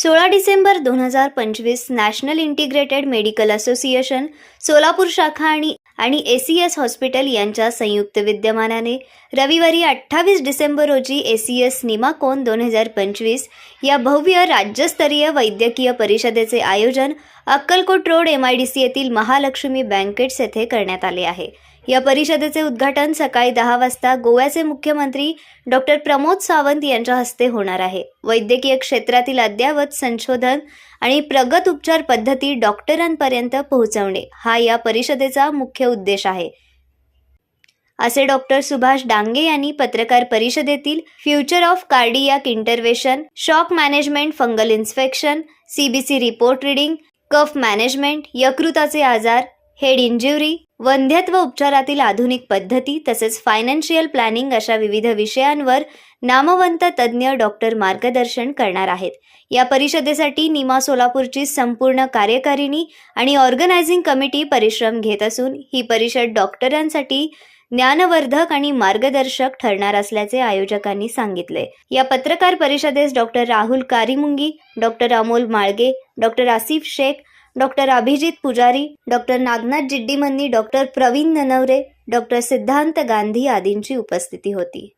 सोळा डिसेंबर दोन हजार पंचवीस national integrated medical association Solapur शाखा आणि आणि ए सी एस हॉस्पिटल यांच्या संयुक्त विद्यमानाने रविवारी अठ्ठावीस डिसेंबर रोजी ए सी एस निमाकोन दोन हजार पंचवीस या भव्य राज्यस्तरीय वैद्यकीय परिषदेचे आयोजन Akkalkot road M I D C येथील महालक्ष्मी बँकेट्स येथे करण्यात आले आहे. या परिषदेचे उद्घाटन सकाळी दहा वाजता गोव्याचे मुख्यमंत्री डॉक्टर प्रमोद सावंत यांच्या हस्ते होणार आहे. वैद्यकीय क्षेत्रातील अद्ययावत संशोधन आणि प्रगत उपचार पद्धती डॉक्टरांपर्यंत पोहोचवणे हा या परिषदेचा मुख्य उद्देश आहे. असे डॉक्टर सुभाष डांगे यांनी पत्रकार परिषदेतील future of cardiac intervention shock management fungal inspection CBC report reading cough management यकृताचे आजार हेड इंज्युरी वंध्यत्व उपचारातील आधुनिक पद्धती तसेच फायनान्शियल प्लॅनिंग अशा विविध विषयांवर नामवंत तज्ज्ञ डॉक्टर मार्गदर्शन करणार आहेत. या परिषदेसाठी निमा सोलापूरची संपूर्ण कार्यकारिणी आणि ऑर्गनायझिंग कमिटी परिश्रम घेत असून ही परिषद डॉक्टरांसाठी ज्ञानवर्धक आणि मार्गदर्शक ठरणार असल्याचे आयोजकांनी सांगितले. या पत्रकार परिषदेस doctor Rahul Karimungi doctor Amol Malge doctor Asif Shaikh doctor Abhijit Pujari doctor Nagnath Jiddimanni doctor Pravin Nanaware doctor Siddhant Gandhi आदींची उपस्थिती होती.